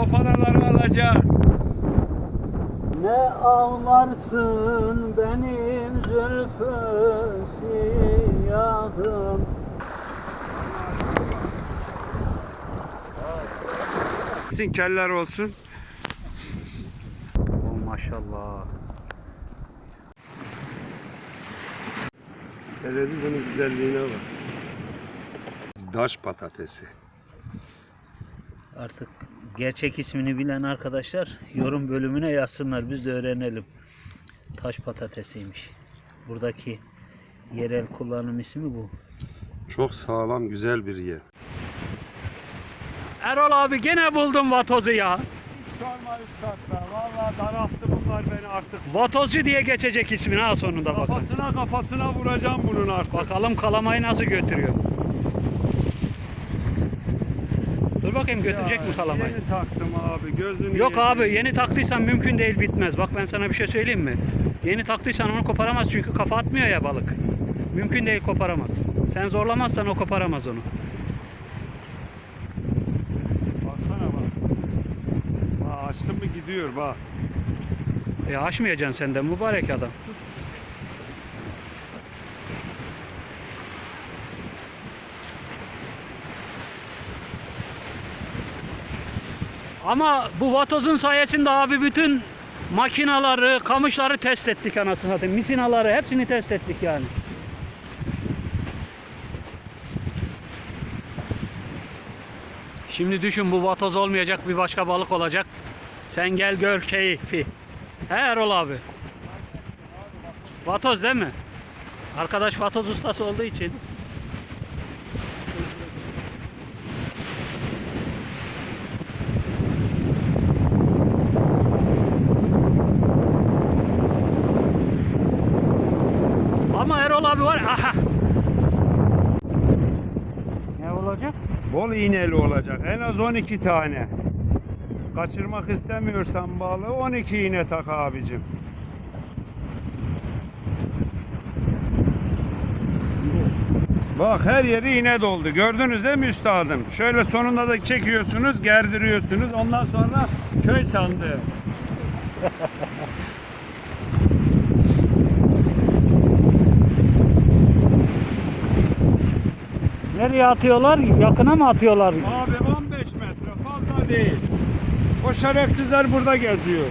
kopanaları alacağız. Ne ağlarsın benim zülfü siyahım Sin keller olsun. Oh maşallah. Bunun güzelliğine bak. Daş patatesi. Artık gerçek ismini bilen arkadaşlar yorum bölümüne yazsınlar biz de öğrenelim. Taş patatesiymiş. Buradaki yerel kullanım ismi bu. Çok sağlam güzel bir yer. Erol abi gene buldum vatozu ya. Sorma üstadla. Valla daralttı bunlar beni artık. Vatozcu diye geçecek ismini ha sonunda bakın. Kafasına kafasına vuracağım bunun artık. Bakalım kalamayı nasıl götürüyor. Dur bakayım götürecek mi kalamayı? Yeni taktım abi gözünü Yok yediğim. abi yeni taktıysan mümkün değil bitmez. Bak ben sana bir şey söyleyeyim mi? Yeni taktıysan onu koparamaz çünkü kafa atmıyor ya balık. Mümkün değil koparamaz. Sen zorlamazsan o koparamaz onu. Baksana bak. Bak açtım mı gidiyor bak. E aşmayacaksın sen de mübarek adam. Ama bu vatozun sayesinde abi bütün makinaları, kamışları test ettik anasını satayım. Misinaları hepsini test ettik yani. Şimdi düşün bu vatoz olmayacak bir başka balık olacak. Sen gel gör keyfi. He Erol abi. Vatoz değil mi? Arkadaş vatoz ustası olduğu için. Ama Erol abi var. Aha. Ne olacak? Bol iğneli olacak. En az 12 tane. Kaçırmak istemiyorsan balığı 12 iğne tak abicim. Bak her yeri iğne doldu. Gördünüz değil mi üstadım? Şöyle sonunda da çekiyorsunuz, gerdiriyorsunuz. Ondan sonra köy sandığı. Nereye atıyorlar? Yakına mı atıyorlar? Abi 15 metre fazla değil. O şerefsizler burada geziyor.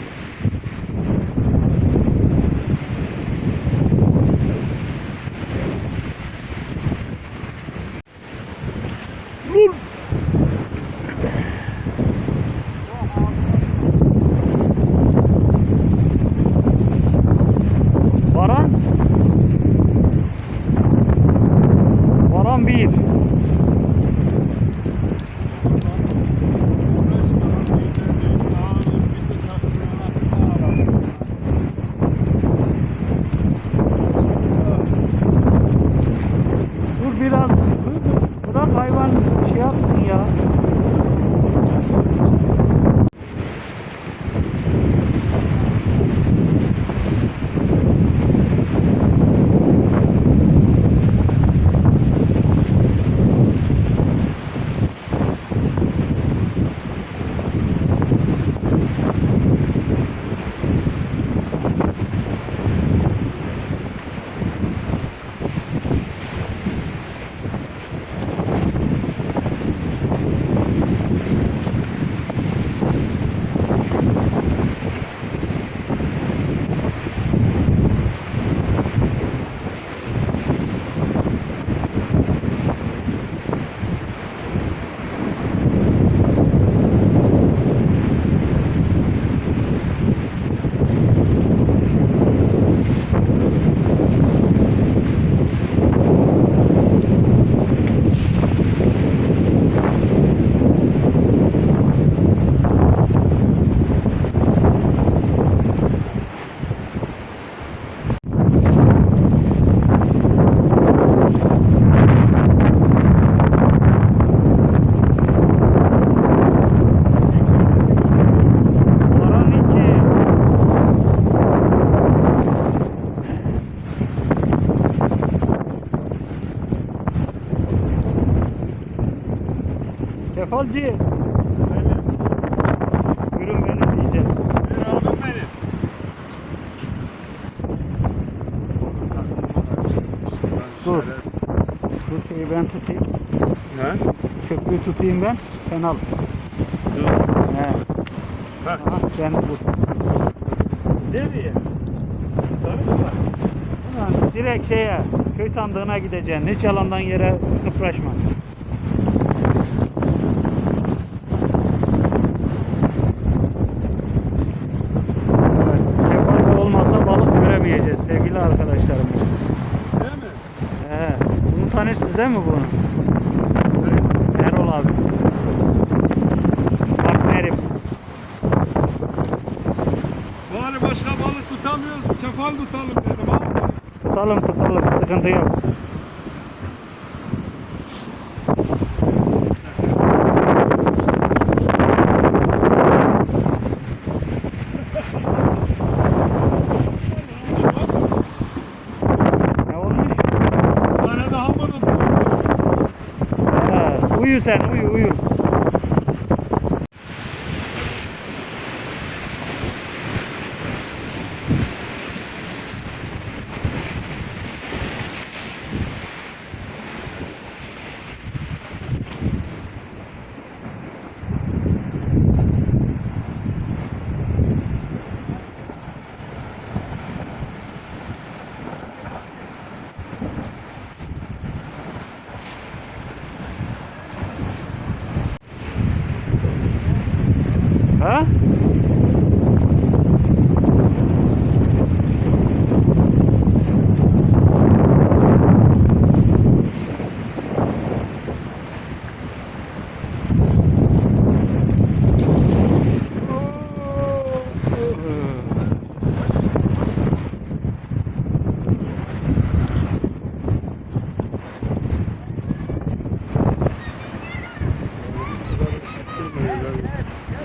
Falcı. Benim. Ürün benim diyeceğim. Ürün aldım benim. Dur. Dur şeyi ben tutayım. He? Köprüyü tutayım ben. Sen al. Dur. He. Heh. Aha, ben bu. Nereye? Sarı mı var? Ulan direkt şeye, köy sandığına gideceksin. Hiç yalandan yere kıpraşma. Değil mi bunu? Erol abi. Partnerim. Bari başka balık tutamıyoruz. Kefal tutalım dedim ama. Tutalım tutalım sıkıntı yok. Ne olmuş? Bir tane daha mı tuttun? Ha, uyu sen uyu uyu. Ha?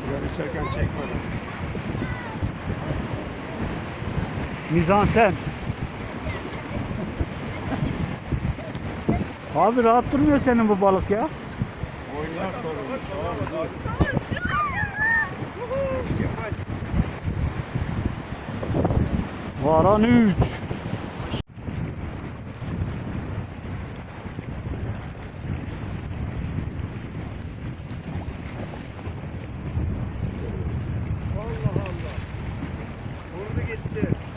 Bunları çeken çekmedi. Mizansen. Abi rahat durmuyor senin bu balık ya. Oynar sorun. Varan 3. Allah Allah. Vurdu gitti.